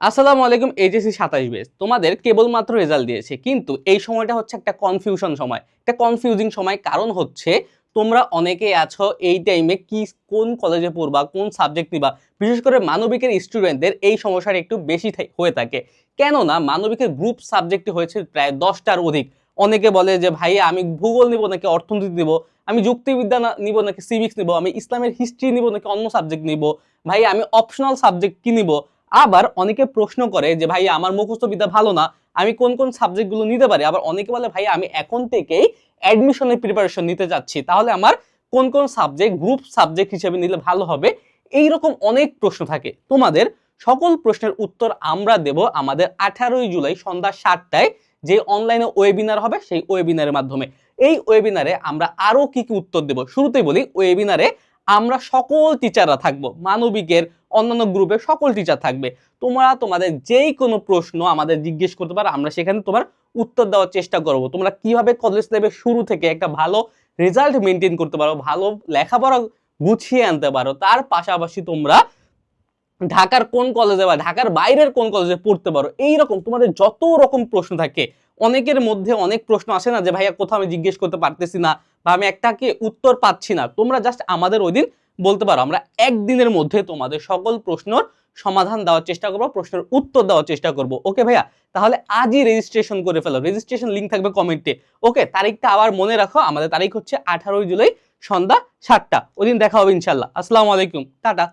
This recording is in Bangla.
আসসালামু আলাইকুম, এইচএসসি সাতাশ বেস। তোমাদের কেবলমাত্র রেজাল্ট দিয়েছে, কিন্তু এই সময়টা হচ্ছে একটা কনফিউশন সময়। একটা কনফিউজিং সময়, কারণ হচ্ছে তোমরা অনেকেই আছো এই টাইমে কি, কোন কলেজে পড়বা, কোন সাবজেক্ট নিবা। বিশেষ করে মানবিকের স্টুডেন্টদের এই সমস্যাটা একটু বেশি হয়ে থাকে। কেননা, মানবিকের গ্রুপ সাবজেক্টটি হয়েছে প্রায় দশটার অধিক। অনেকে বলে যে, ভাই, আমি ভূগোল নিব নাকি অর্থনীতি নিব? আমি যুক্তিবিদ্যা নিব নাকি সিভিক্স নিব? আমি ইসলামের হিস্ট্রি নিব নাকি অন্য সাবজেক্ট নিব? ভাই, আমি অপশনাল সাবজেক্ট কি নিব? আবার অনেকে প্রশ্ন করে যে, ভাই, আমার মুখস্থ বিদ্যা ভালো না, আমি কোন কোন সাবজেক্টগুলো নিতে পারি? আবার অনেকে বলে, ভাই, আমি এখন থেকেই অ্যাডমিশনের প্রিপারেশন নিতে চাচ্ছি তাহলে আমার কোন কোন সাবজেক্ট গ্রুপ সাবজেক্ট হিসেবে নিলে ভালো হবে? এই রকম অনেক প্রশ্ন থাকে। তোমাদের সকল প্রশ্নের উত্তর আমরা দেব আমাদের আঠারোই জুলাই সন্ধ্যা সাতটায় যে অনলাইনে ওয়েবিনার হবে, সেই ওয়েবিনারের মাধ্যমে। এই ওয়েবিনারে আমরা আরও কি কি উত্তর দেব? শুরুতেই বলি ওয়েবিনারে আমরা সকল টিচাররা থাকব। মানবিকের অন্যান্য গ্রুপে সকল টিচার থাকবে। তোমরা তোমাদের যেই কোনো প্রশ্ন আমাদের জিজ্ঞেস করতে পারো, আমরা সেখানে তোমার উত্তর দেওয়ার চেষ্টা করব। তোমরা কীভাবে কলেজ লাইফের শুরু থেকে একটা ভালো রেজাল্ট মেনটেন করতে পারো, ভালো লেখাপড়া গুছিয়ে আনতে পারো, তার পাশাপাশি তোমরা ঢাকার কোন কলেজে বা ঢাকার বাইরের কোন কলেজে পড়তে পারো এই রকম তোমাদের যত রকম প্রশ্ন থাকে, অনেকের মধ্যে অনেক প্রশ্ন আসে না যে, ভাইয়া, কোথাও আমি জিজ্ঞেস করতে পারতেছি না। বা আমি একটা কি উত্তর পাচ্ছি না, তোমরা জাস্ট আমাদের ওই দিন বলতে পারো। আমরা একদিনের মধ্যে তোমাদের সকল প্রশ্নর সমাধান দেওয়ার চেষ্টা করব, প্রশ্নের উত্তর দেওয়ার চেষ্টা করব। ওকে ভাইয়া? তাহলে আজই রেজিস্ট্রেশন করে ফেলো। রেজিস্ট্রেশন লিঙ্ক থাকবে কমেন্টে ওকে তারিখটা আবার মনে রাখো, আমাদের তারিখ হচ্ছে আঠারোই জুলাই সন্ধ্যা সাতটা। ওই দিন দেখা হবে ইনশাল্লাহ। আসসালামু আলাইকুম। টাটা।